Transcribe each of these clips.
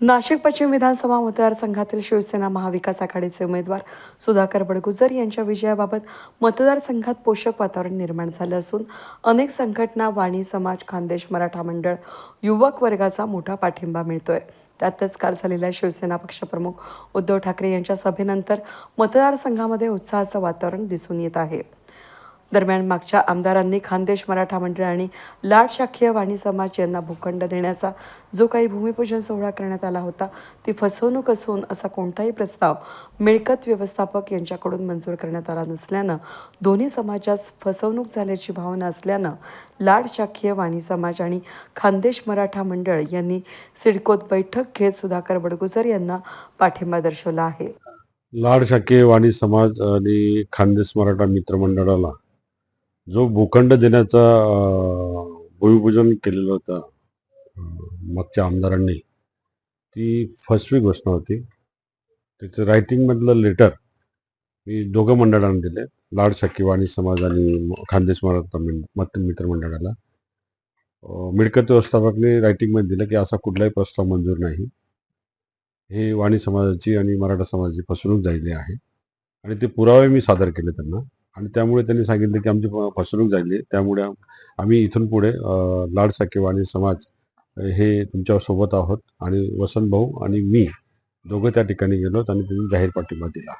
नाशिक पश्चिम विधानसभा मतदारसंघातील शिवसेना महाविकास आघाडीचे उमेदवार सुधाकर बडगुजर यांच्या विजयाबाबत मतदारसंघात पोषक वातावरण निर्माण झालं असून अनेक संघटना वाणी समाज खानदेश मराठा मंडळ युवक वर्गाचा मोठा पाठिंबा मिळतोय. त्यातच काल झालेल्या शिवसेना पक्षप्रमुख उद्धव ठाकरे यांच्या सभेनंतर मतदारसंघामध्ये उत्साहाचं वातावरण दिसून येत आहे. दरम्यान मागच्या आमदारांनी खानदेश मराठा मंडळ आणि लाड शाखीय वाणी समाज यांना भूखंड देण्याचा जो काही भूमिपूजन सोहळा करण्यात आला होता ती फसवणूक असून असा कोणताही प्रस्ताव मिळकत व्यवस्थापक यांच्याकडून मंजूर करण्यात आला नसल्यानं दोन्ही समाजास फसवणूक झाल्याची भावना असल्यानं लाड शाखीय वाणी समाज आणि खानदेश मराठा मंडळ यांनी सिडकोत बैठक घेत सुधाकर बडगुजर यांना पाठिंबा दर्शवला आहे. लाड शाखे वाणी समाज आणि खानदेश मराठा मित्र मंडळाला जो भूखंड देण्याचा भूमिपूजन केलेलं होतं मागच्या आमदारांनी ती फसवी घोषणा होती. त्याचं रायटिंगमधलं लेटर मी दोघं मंडळांना दिले. लाड शाखे वाणी समाज आणि खानदेश मराठा मित्र मंडळाला. मिळकत व्यवस्थापकने रायटिंगमध्ये दिलं की असा कुठलाही प्रस्ताव मंजूर नाही. हे वाणी समाजाची आणि मराठा समाजाची फसवणूक झालेली आहे. आणि ते पुरावे मी सादर केले त्यांना. आणि त्यामुळे त्यांनी सांगितलं की आमची फसवणूक झाली. त्यामुळे आम्ही इथून पुढे लाड साकेवाणी समाज हे तुमच्यासोबत आहोत आणि वसंत भाऊ आणि मी दोघं त्या ठिकाणी गेलो आणि त्यांनी जाहीर पाठिंबा दिला.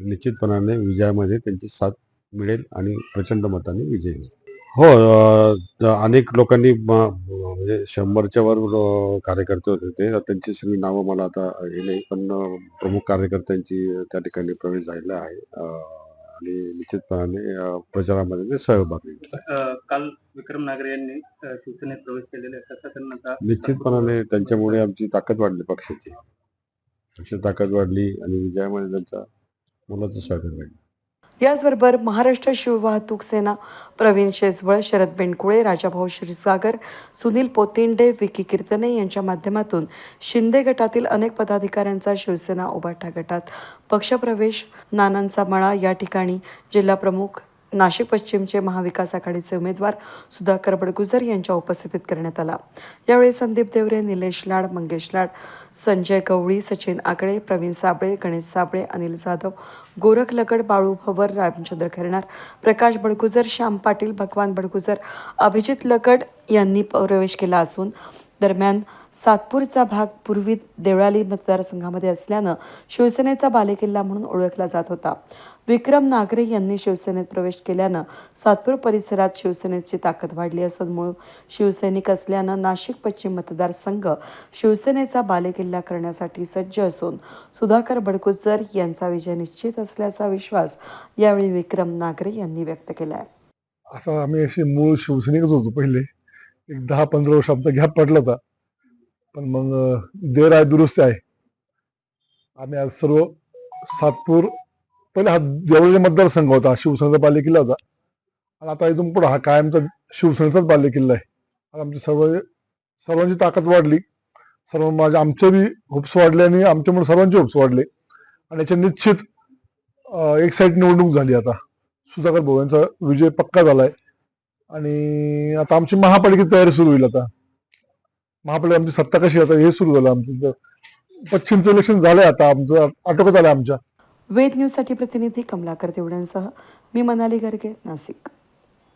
निश्चितपणाने विजयामध्ये त्यांची साथ मिळेल आणि प्रचंड मताने विजय होईल. हो अनेक लोकांनी म्हणजे शंभरच्या वर कार्यकर्ते होते ते. त्यांची सगळी नावं मला आता हे नाही पण प्रमुख कार्यकर्त्यांची त्या ठिकाणी प्रवेश झालेला आहे. आणि निश्चितपणाने प्रचारामध्ये ते सहभागी होत आहे अ, काल विक्रम नागरे यांनी अ, शिवसेनेत प्रवेश केलेला आहे तसं त्यांना निश्चितपणाने त्यांच्यामुळे आमची ताकद वाढली पक्षाची. पक्षाची ताकद वाढली आणि विजयामध्ये त्यांचा मुलाचं स्वागत राहील याचबरोबर महाराष्ट्र शिववाहतूक सेना प्रवीण शेजवळ शरद बेंडकुळे राजाभाऊ क्षीरसागर सुनील पोतिंडे विकी कीर्तने यांच्या माध्यमातून शिंदे गटातील अनेक पदाधिकाऱ्यांचा शिवसेना उभाटा गटात पक्षप्रवेश नानांचा मळा या ठिकाणी जिल्हाप्रमुख नाशिक पश्चिमचे महाविकास आघाडीचे उमेदवार सुधाकर बडगुजर यांच्या उपस्थितीत करण्यात आला. यावेळी संदीप देवरे निलेश लाड मंगेश लाड संजय गवळी सचिन आकडे प्रवीण साबळे गणेश साबळे अनिल जाधव गोरख लगड बाळू भवर रामचंद्र खैरनार प्रकाश बडगुजर श्याम पाटील भगवान बडगुजर अभिजित लगड यांनी प्रवेश केला असून दरम्यान सातपूरचा भाग पूर्वी देवळाली मतदारसंघामध्ये असल्यानं शिवसेनेचा बालेकिल्ला म्हणून ओळखला जात होता. विक्रम नागरे यांनी शिवसेनेत प्रवेश केल्यानं सातपूर परिसरात शिवसेनेची ताकद वाढली असून मूळ शिवसैनिक असल्यानं नाशिक पश्चिम मतदारसंघ शिवसेनेचा बालेकिल्ला करण्यासाठी सज्ज असून सुधाकर बडकुजर यांचा विजय निश्चित असल्याचा विश्वास यावेळी विक्रम नागरे यांनी व्यक्त केला आहे आता आम्ही असे मूळ शिवसैनिकच होतो पहिले. एक दहा पंधरा वर्ष आमचा गॅप पडला होता. पण मग देर आहे दुरुस्त आहे. आम्ही आज सर्व सातपूर पहिले हा देवळी मतदारसंघ होता शिवसेनेचा बालेकिल्ला होता. आणि आता इथून पुढे हा कायमचा शिवसेनेचाच बालेकिल्ला आहे. आता आमची सर्व सर्वांची ताकद वाढली. सर्व माझे आमचे बी हुप्स वाढले आणि आमच्यामुळे सर्वांचे हुप्स वाढले. आणि याच्या निश्चित एक साईड निवडणूक झाली आता. सुधाकर भाऊ यांचा विजय पक्का झालाय. आणि आता आमची महापालिकेची तयारी सुरू होईल आता. महापालिका आमची सत्ता कशी आता हे सुरू झालं आमचं. पश्चिमचं इलेक्शन झालंय आता. आमचं आटोक्यात आलं आमच्या. वेद न्यूजसाठी प्रतिनिधी कमलाकर देवड्यांसह मी मनाली गर्गे नाशिक.